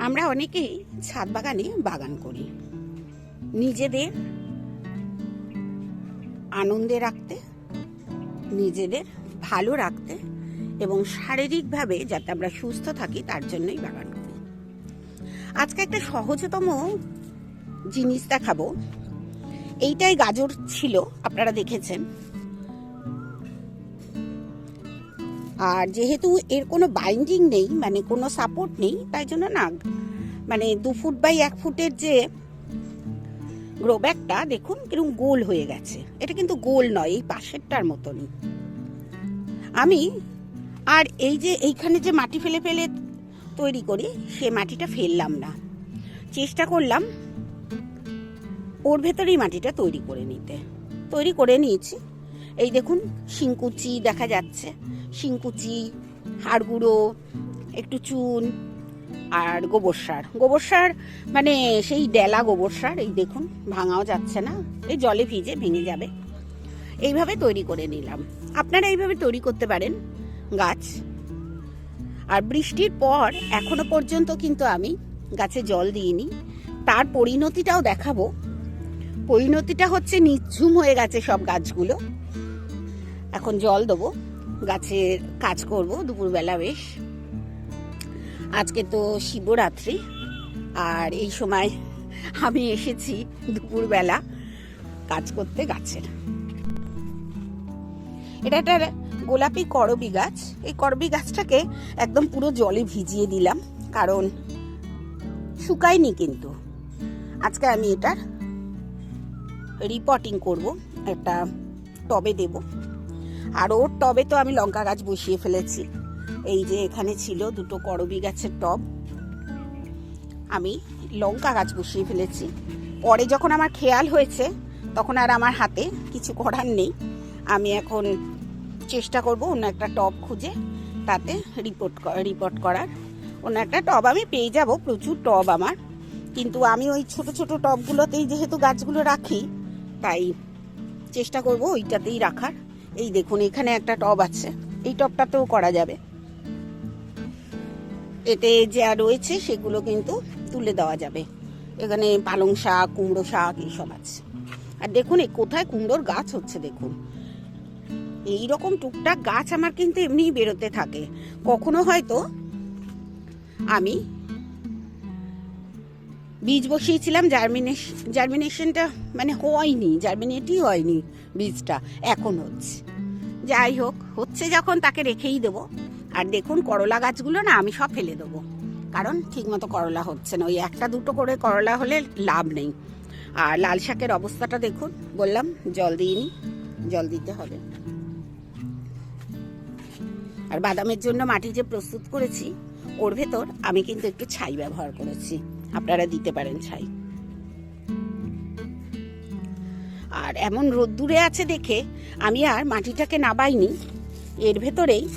আমরা অনেকেই ছাদ বাগানে বাগান করি। নিজেদের আনন্দে রাখতে, নিজেদের ভালো রাখতে এবং শারীরিকভাবে যাতে আমরা সুস্থ থাকি, তার জন্যই বাগান করি। আজকে একটা সহজতম জিনিস দেখাবো। এইটাই গাজর ছিল, আপনারা দেখেছেন। আর যেহেতু এর কোনো বাইন্ডিং নেই মানে কোনো সাপোর্ট নেই, তাই জন্য না মানে দু ফুট বাই এক ফুটের যে গ্রো ব্যাগটা দেখুন কীরকম গোল হয়ে গেছে। এটা কিন্তু গোল নয়, এই পাশেরটার মতনই। আমি আর এই যে এইখানে যে মাটি ফেলে ফেলে তৈরি করি, সে মাটিটা ফেললাম না। চেষ্টা করলাম ওর ভেতরেই মাটিটা তৈরি করে নিতে। তৈরি করে নিয়েছি। এই দেখুন, শিংকুচি দেখা যাচ্ছে। শিংকুচি হাড় গুঁড়ো একটু চুন আর গোবর সার। গোবর সার মানে সেই ডেলা গোবর সার, এই দেখুন, ভাঙাও যাচ্ছে না, এই জলে ভিজে ভেঙে যাবে। এইভাবে তৈরি করে নিলাম। আপনারা এইভাবে তৈরি করতে পারেন গাছ। আর বৃষ্টির পর এখনও পর্যন্ত কিন্তু আমি গাছে জল দিইনি। তার পরিণতিটাও দেখাবো। পরিণতিটা হচ্ছে নিঝুম হয়ে গেছে সব গাছগুলো। এখন জল দেবো। গাছের কাজ করব, দুপুরবেলা বেশ। আজকে তো শিবরাত্রি, আর এই সময় আমি এসেছি দুপুরবেলা কাজ করতে গাছের। এটা একটা গোলাপি করবি গাছ। এই করবি গাছটাকে একদম পুরো জলে ভিজিয়ে দিলাম, কারণ শুকায়নি কিন্তু। আজকে আমি এটার রিপোর্টিং করব, একটা টবে দেব। আর ওর টবে তো আমি লঙ্কা গাছ বসিয়ে ফেলেছি। এই যে এখানে ছিল দুটো করবি গাছের টব। আমি লঙ্কা গাছ বসিয়ে ফেলেছি। পরে যখন আমার খেয়াল হয়েছে, তখন আর আমার হাতে কিছু করার নেই। আমি এখন চেষ্টা করব অন্য একটা টব খুঁজে, তাতে রিপোর্ট রিপোর্ট করার। অন্য একটা টব আমি পেয়ে যাব, প্রচুর টব আমার। কিন্তু আমি ওই ছোট ছোট টবগুলোতেই যেহেতু গাছগুলো রাখি, তাই চেষ্টা করব ওইটাতেই রাখার। এই দেখুন, এখানে একটা টব আছে। এই টবটাতেও করা যাবে। এতে যা রয়েছে, সেগুলো কিন্তু তুলে দেওয়া যাবে। এখানে পালং শাক, কুমড়ো শাক, এইসব আছে। আর দেখুন, এই কোথায় কুমড়োর গাছ হচ্ছে, দেখুন। এই রকম টুকটাক গাছ আমার কিন্তু এমনিই বেরোতে থাকে। কখনো হয়তো আমি বীজ বসিয়েছিলাম জার্মিনেশন জার্মিনেশনটা মানে হয়নি জার্মিনেটই হয়নি বীজটা, এখন হচ্ছে। যাই হোক, হচ্ছে যখন তাকে রেখেই দেবো। আর দেখুন, করলা গাছগুলো না আমি সব ফেলে দেবো। কারণ ঠিকমতো করলা হচ্ছে না, ওই একটা দুটো করে করলা হলে লাভ নেই। আর লাল শাকের অবস্থাটা দেখুন, বললাম জল দিইনি, জল দিতে হবে। আর বাদামের জন্য মাটি যে প্রস্তুত করেছি, ওর ভেতর আমি কিন্তু একটু ছাই ব্যবহার করেছি। আপনারা দিতে পারেন ছাই। আর এমন রোদ্দুরে আছে দেখে আমি আর মাটিটাকে নাবাইনি। এর ভেতরেই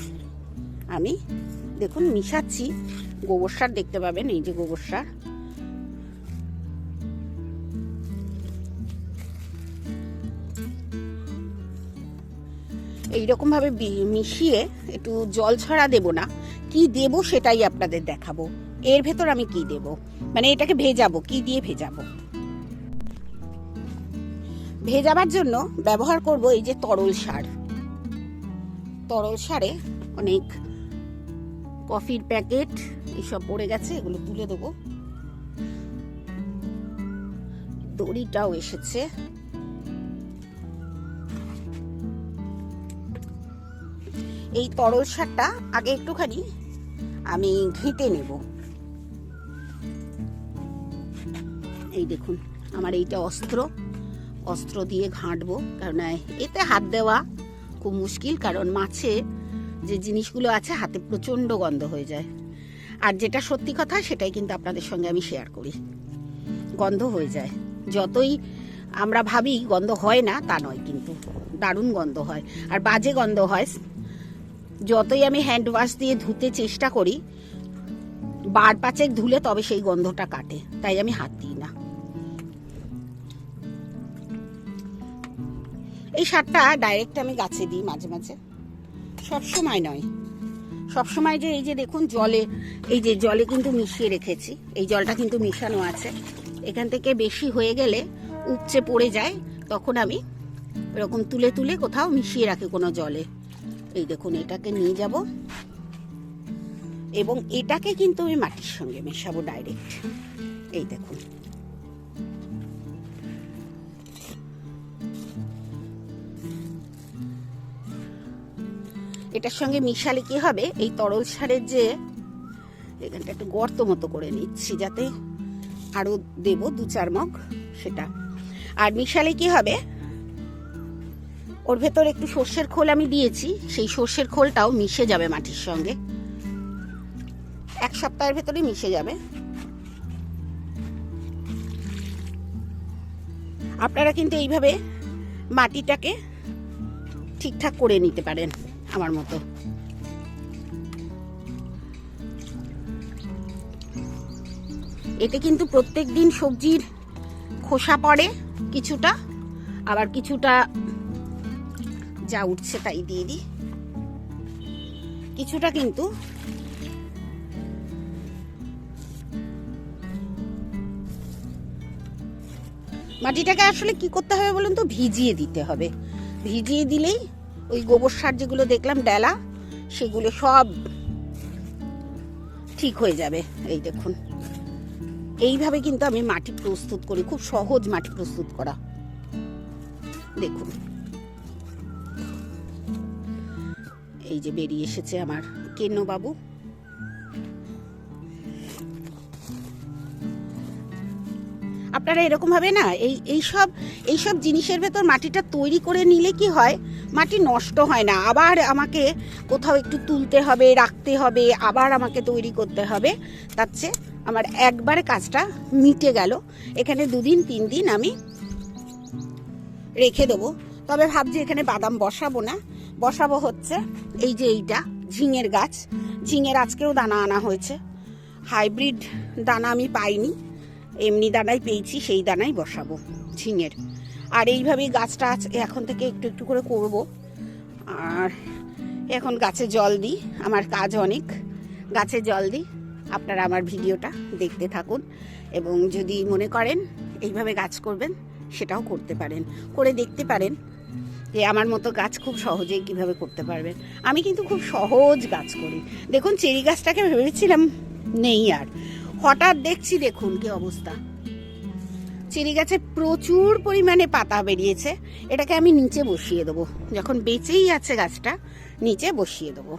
আমি দেখুন মিশাচ্ছি। গোবর সার দেখতে পাবেন, এই যে গোবর সার। এইরকম ভাবে মিশিয়ে একটু জল ছড়া দেব না। কি দেব সেটাই আপনাদের দেখাবো। এর ভেতর আমি কি দেব? মানে এটাকে ভেজাবো, কি দিয়ে ভেজাবো? ভেজাবার জন্য ব্যবহার করব এই যে তরল সার। তরল সারে অনেক কফির প্যাকেট, এসব পড়ে গেছে, এগুলো তুলে দেবো। দড়িটাও এসেছে। এই তরল সারটা আগে একটুখানি আমি ঘেঁটে নেব। এই দেখুন, আমার এইটা অস্ত্র। অস্ত্র দিয়ে ঘাঁটবো, কারণ এতে হাত দেওয়া খুব মুশকিল, কারণ মাছে যে জিনিসগুলো আছে, হাতে প্রচণ্ড গন্ধ হয়ে যায়। আর যেটা সত্যি কথা, সেটাই কিন্তু আপনাদের সঙ্গে আমি শেয়ার করি। গন্ধ হয়ে যায়। যতই আমরা ভাবি গন্ধ হয় না, তা নয় কিন্তু। দারুণ গন্ধ হয়। আর বাজে গন্ধ হয়। যতই আমি হ্যান্ড ওয়াশ দিয়ে ধুতে চেষ্টা করি, বার পাচেক ধুলে তবে সেই গন্ধটা কাটে। তাই আমি হাত দিই না। এই সারটা ডাইরেক্ট আমি গাছে দিই মাঝে মাঝে। সব সময় নয়। সবসময় যে এই যে দেখুন জলে, এই যে জলে কিন্তু মিশিয়ে রেখেছি। এই জলটা কিন্তু মিশানো আছে। এখান থেকে বেশি হয়ে গেলে উপচে পড়ে যায়, তখন আমি এরকম তুলে তুলে কোথাও মিশিয়ে রাখি কোনো জলে। এই দেখুন, এটাকে নিয়ে যাব। এবং এটাকে কিন্তু আমি মাটির সঙ্গে মেশাবো ডাইরেক্ট এই দেখুন। এটার সঙ্গে মিশালে কি হবে? এই তরল সারের যে এখানটা একটু গর্ত মতো করে নিচ্ছি যাতে আরও দেব দু চার মগ সেটা। আর মিশালে কি হবে? ওর ভেতর একটু সর্ষের খোল আমি দিয়েছি, সেই সর্ষের খোলটাও মিশে যাবে মাটির সঙ্গে। এক সপ্তাহের ভেতরে মিশে যাবে। আপনারা কিন্তু এইভাবে মাটিটাকে ঠিকঠাক করে নিতে পারেন। আমার মতো। এতে কিন্তু প্রত্যেক দিন সবজির খোসা পড়ে কিছুটা, আবার কিছুটা যা উঠছে তাই দিয়ে দিই। কিছুটা কিন্তু মাটিটাকে আসলে কি করতে হবে বলুন তো? ভিজিয়ে দিতে হবে। ভিজিয়ে দিলেই ওই গোবর সার যেগুলো দেখলাম, ডেলা, সেগুলো সব ঠিক হয়ে যাবে। এই দেখুন। এইভাবে কিন্তু আমি মাটি প্রস্তুত করি, খুব সহজ মাটি প্রস্তুত করা। দেখুন। এই যে বেরিয়ে এসেছে আমার কেন বাবু আপনারা এরকম ভাবে না, এই এইসব এইসব জিনিসের ভেতর মাটিটা তৈরি করে নিলে কি হয়, মাটি নষ্ট হয় না। আবার আমাকে কোথাও একটু তুলতে হবে, রাখতে হবে, আবার আমাকে তৈরি করতে হবে। তার চেয়ে আমার একবারে কাজটা মিটে গেল। এখানে দুদিন, তিন দিন আমি রেখে দেবো। তবে ভাবছি এখানে বাদাম বসাবো না। বসাবো হচ্ছে এই যে এইটা, ঝিঙের গাছ। ঝিঙের আজকেও দানা আনা হয়েছে। হাইব্রিড দানা আমি পাইনি। এমনি দানাই পেয়েছি, সেই দানাই বসাবো ঝিঙের। আর এইভাবেই গাছটা এখন থেকে একটু একটু করে করব। আর এখন গাছে জল দিই, আমার কাজ অনেক। গাছে জল দিই, আপনারা আমার ভিডিওটা দেখতে থাকুন। এবং যদি মনে করেন এইভাবে গাছ করবেন, সেটাও করতে পারেন। করে দেখতে পারেন যে আমার মতো গাছ খুব সহজেই কীভাবে করতে পারবেন। আমি কিন্তু খুব সহজ গাছ করি। দেখুন, চেরি গাছটাকে ভেবেছিলাম নেই আর। হঠাৎ দেখছি দেখুন কি অবস্থা। চেরি গাছে প্রচুর পরিমাণে পাতা বেরিয়েছে। এটাকে আমি নিচে বসিয়ে দেবো। যখন বেঁচেই আছে গাছটা, নিচে বসিয়ে দেবো।